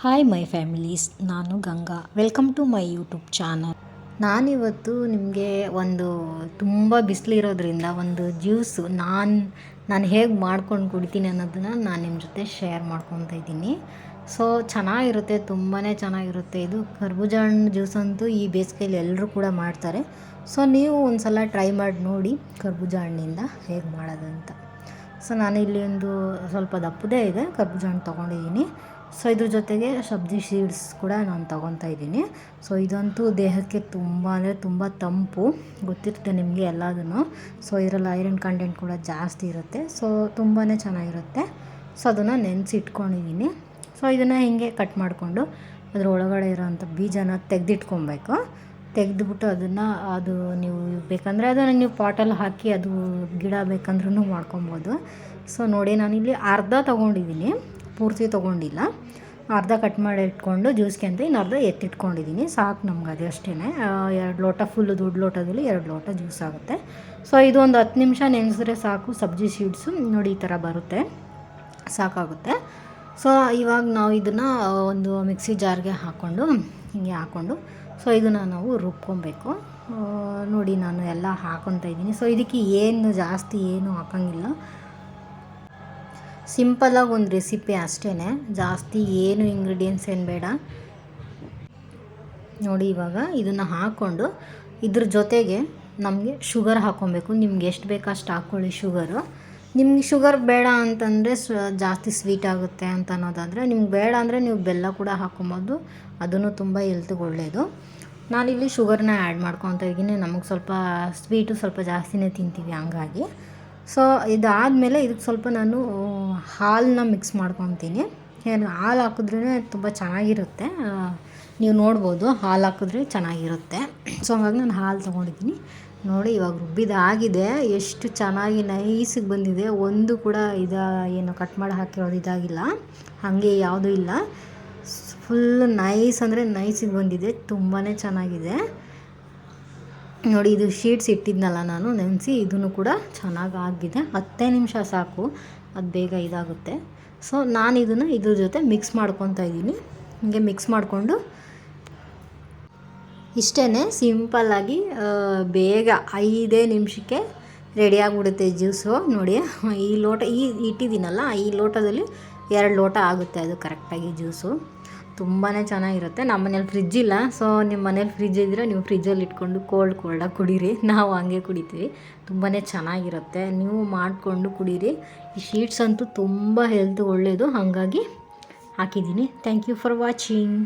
Hi my families ನಾನು Ganga. Welcome to my YouTube channel ನಾನಿವತ್ತು ನಿಮಗೆ ಒಂದು ತುಂಬ ಬಿಸಿಲಿರೋದ್ರಿಂದ ಒಂದು ಜ್ಯೂಸು ನಾನು ನಾನು ಹೇಗೆ ಮಾಡ್ಕೊಂಡು ಕುಡಿತೀನಿ ಅನ್ನೋದನ್ನು ನಾನು ನಿಮ್ಮ ಜೊತೆ ಶೇರ್ ಮಾಡ್ಕೊತಾ ಇದ್ದೀನಿ. ಸೊ ಚೆನ್ನಾಗಿರುತ್ತೆ ತುಂಬಾ ಚೆನ್ನಾಗಿರುತ್ತೆ. ಇದು ಕರ್ಬೂಜ ಹಣ್ಣು ಜ್ಯೂಸ್ ಅಂತೂ ಈ ಬೇಸಿಗೆಯಲ್ಲಿ ಎಲ್ಲರೂ ಕೂಡ ಮಾಡ್ತಾರೆ. ಸೊ ನೀವು ಒಂದು ಸಲ ಟ್ರೈ ಮಾಡಿ ನೋಡಿ ಕರ್ಬೂಜ ಹಣ್ಣಿಂದ ಹೇಗೆ ಮಾಡೋದಂತ. ಸೊ ನಾನು ಇಲ್ಲಿ ಒಂದು ಸ್ವಲ್ಪ ದಪ್ಪದೇ ಇದೆ, ಕರ್ಬೂಜ ಹಣ್ಣು ತೊಗೊಂಡಿದ್ದೀನಿ ಸೊ ಇದ್ರ ಜೊತೆಗೆ ಸಬ್ಜಿ ಸೀಡ್ಸ್ ಕೂಡ ನಾನು ತೊಗೊತಾ ಇದ್ದೀನಿ. ಸೊ ಇದಂತೂ ದೇಹಕ್ಕೆ ತುಂಬ ಅಂದರೆ ತುಂಬ ತಂಪು, ಗೊತ್ತಿರುತ್ತೆ ನಿಮಗೆ ಎಲ್ಲದೂ ಸೊ ಇದರಲ್ಲಿ ಐರನ್ ಕಂಟೆಂಟ್ ಕೂಡ ಜಾಸ್ತಿ ಇರುತ್ತೆ, ಸೊ ತುಂಬಾ ಚೆನ್ನಾಗಿರುತ್ತೆ. ಸೊ ಅದನ್ನು ನೆನೆಸಿಟ್ಕೊಂಡಿದ್ದೀನಿ ಸೊ ಇದನ್ನು ಹೀಗೆ ಕಟ್ ಮಾಡಿಕೊಂಡು ಅದರ ಒಳಗಡೆ ಇರೋವಂಥ ಬೀಜನ ತೆಗೆದಿಟ್ಕೊಬೇಕು. ತೆಗೆದ್ಬಿಟ್ಟು ಅದನ್ನು ಅದು ನೀವು ಬೇಕಂದರೆ ಅದನ್ನು ನೀವು ಪಾಟಲ್ಲಿ ಹಾಕಿ ಅದು ಗಿಡ ಬೇಕಂದ್ರೂ ಮಾಡ್ಕೊಬೋದು. ಸೊ ನೋಡಿ ನಾನಿಲ್ಲಿ ಅರ್ಧ ತೊಗೊಂಡಿದ್ದೀನಿ. ಪೂರ್ತಿ ತೊಗೊಂಡಿಲ್ಲ. ಅರ್ಧ ಕಟ್ ಮಾಡಿ ಇಟ್ಕೊಂಡು ಜ್ಯೂಸ್ಗೆ ಅಂತ ಇನ್ನು ಅರ್ಧ ಎತ್ತಿಟ್ಕೊಂಡಿದ್ದೀನಿ. ಸಾಕು ನಮ್ಗೆ ಅದು ಅಷ್ಟೇ ಎರಡು ಲೋಟ ಫುಲ್ಲು ದೊಡ್ಡ ಲೋಟದಲ್ಲಿ ಎರಡು ಲೋಟ ಜ್ಯೂಸ್ ಆಗುತ್ತೆ. ಸೊ ಇದು ಒಂದು ಹತ್ತು ನಿಮಿಷ ನೆನೆಸಿದ್ರೆ ಸಾಕು ಸಬ್ಜಿ ಸೀಡ್ಸು ನೋಡಿ ಈ ಥರ ಬರುತ್ತೆ. ಸಾಕಾಗುತ್ತೆ. ಸೊ ಇವಾಗ ನಾವು ಇದನ್ನು ಒಂದು ಮಿಕ್ಸಿ ಜಾರ್ಗೆ ಹಾಕ್ಕೊಂಡು ಹಿಂಗೆ ಹಾಕ್ಕೊಂಡು ಸೊ ಇದನ್ನು ನಾವು ರುಬ್ಕೊಬೇಕು. ನೋಡಿ ನಾನು ಎಲ್ಲ ಹಾಕೊತಾ ಇದ್ದೀನಿ. ಸೊ ಇದಕ್ಕೆ ಏನು ಜಾಸ್ತಿ ಏನು ಹಾಕೋಂಗಿಲ್ಲ. ಸಿಂಪಲಾಗಿ ಒಂದು ರೆಸಿಪಿ ಅಷ್ಟೇ ಜಾಸ್ತಿ ಏನು ಇಂಗ್ರೀಡಿಯೆಂಟ್ಸ್ ಏನು ಬೇಡ. ನೋಡಿ ಇವಾಗ ಇದನ್ನು ಹಾಕ್ಕೊಂಡು ಇದ್ರ ಜೊತೆಗೆ ನಮಗೆ ಶುಗರ್ ಹಾಕ್ಕೊಬೇಕು ನಿಮ್ಗೆ ಎಷ್ಟು ಬೇಕು ಅಷ್ಟು ಹಾಕ್ಕೊಳ್ಳಿ ಶುಗರು ನಿಮ್ಗೆ ಶುಗರ್ ಬೇಡ ಅಂತಂದರೆ ಸ್, ಜಾಸ್ತಿ ಸ್ವೀಟ್ ಆಗುತ್ತೆ ಅಂತ ಅನ್ನೋದಾದರೆ ನಿಮ್ಗೆ ಬೇಡ ಅಂದರೆ ನೀವು ಬೆಲ್ಲ ಕೂಡ ಹಾಕ್ಕೊಬೋದು ಅದನ್ನು ತುಂಬ ಹೆಲ್ತ್ಗೆ ಒಳ್ಳೆಯದು ನಾನಿಲ್ಲಿ ಶುಗರ್ನ ಆ್ಯಡ್ ಮಾಡ್ಕೊತ ಇದ್ದೀನಿ. ನಮಗೆ ಸ್ವಲ್ಪ ಸ್ವೀಟು ಸ್ವಲ್ಪ ಜಾಸ್ತಿನೇ ತಿಂತೀವಿ ಹಂಗಾಗಿ. ಸೊ ಇದಾದಮೇಲೆ ಇದಕ್ಕೆ ಸ್ವಲ್ಪ ನಾನು ಹಾಲನ್ನ ಮಿಕ್ಸ್ ಮಾಡ್ಕೊತೀನಿ. ಏನು, ಹಾಲು ಹಾಕಿದ್ರೇ ತುಂಬ ಚೆನ್ನಾಗಿರುತ್ತೆ. ನೀವು ನೋಡ್ಬೋದು ಹಾಲು ಹಾಕಿದ್ರೆ ಚೆನ್ನಾಗಿರುತ್ತೆ. ಸೊ ಹಂಗಾಗಿ ನಾನು ಹಾಲು ತೊಗೊಂಡಿದ್ದೀನಿ. ನೋಡಿ, ಇವಾಗ ರುಬ್ಬಿದಾಗಿದೆ ಎಷ್ಟು ಚೆನ್ನಾಗಿ ನೈಸಿಗೆ ಬಂದಿದೆ. ಒಂದು ಕೂಡ ಇದು ಏನು ಕಟ್ ಮಾಡಿ ಹಾಕಿರೋದು ಇದಾಗಿಲ್ಲ. ಹಾಗೆ ಯಾವುದೂ ಇಲ್ಲ. ಫುಲ್ ನೈಸ್ ಅಂದರೆ ನೈಸಿಗೆ ಬಂದಿದೆ. ತುಂಬಾ ಚೆನ್ನಾಗಿದೆ. ನೋಡಿ, ಇದು ಶೀಟ್ಸ್ ಇಟ್ಟಿದ್ನಲ್ಲ ನಾನು, ನೆನೆಸಿ ಇದನ್ನು ಕೂಡ ಚೆನ್ನಾಗಿ ಆಗಿದೆ. ಹತ್ತೇ ನಿಮಿಷ ಸಾಕು. ಅದು ಬೇಗ ಇದಾಗುತ್ತೆ. ಸೊ ನಾನು ಇದನ್ನು ಇದ್ರ ಜೊತೆ ಮಿಕ್ಸ್ ಮಾಡ್ಕೊತಾ ಇದ್ದೀನಿ. ಹೀಗೆ ಮಿಕ್ಸ್ ಮಾಡಿಕೊಂಡು ಇಷ್ಟೇ ಸಿಂಪಲ್ಲಾಗಿ ಬೇಗ ಐದೇ ನಿಮಿಷಕ್ಕೆ ರೆಡಿ ಆಗಿಬಿಡುತ್ತೆ ಜ್ಯೂಸು ನೋಡಿ, ಈ ಲೋಟ, ಈ ಇಟ್ಟಿದ್ದೀನಲ್ಲ, ಈ ಲೋಟದಲ್ಲಿ ಎರಡು ಲೋಟ ಆಗುತ್ತೆ ಅದು ಕರೆಕ್ಟಾಗಿ ಜ್ಯೂಸು ತುಂಬಾ ಚೆನ್ನಾಗಿರುತ್ತೆ. ನಮ್ಮ ಮನೇಲಿ ಫ್ರಿಜ್ ಇಲ್ಲ ಸೊ ನಿಮ್ಮ ಮನೇಲಿ ಫ್ರಿಜ್ ಇದ್ದರೆ ನೀವು ಫ್ರಿಜ್ಜಲ್ಲಿ ಇಟ್ಕೊಂಡು ಕೋಲ್ಡ್ ಕೋಲ್ಡಾಗಿ ಕುಡೀರಿ. ನಾವು ಹಂಗೆ ಕುಡಿತೀವಿ. ತುಂಬಾ ಚೆನ್ನಾಗಿರುತ್ತೆ. ನೀವು ಮಾಡಿಕೊಂಡು ಕುಡೀರಿ. ಈ ಶೀಟ್ಸ್ ಅಂತೂ ತುಂಬ ಹೆಲ್ತ್ ಒಳ್ಳೆಯದು ಹಾಗಾಗಿ ಹಾಕಿದ್ದೀನಿ. Thank you for watching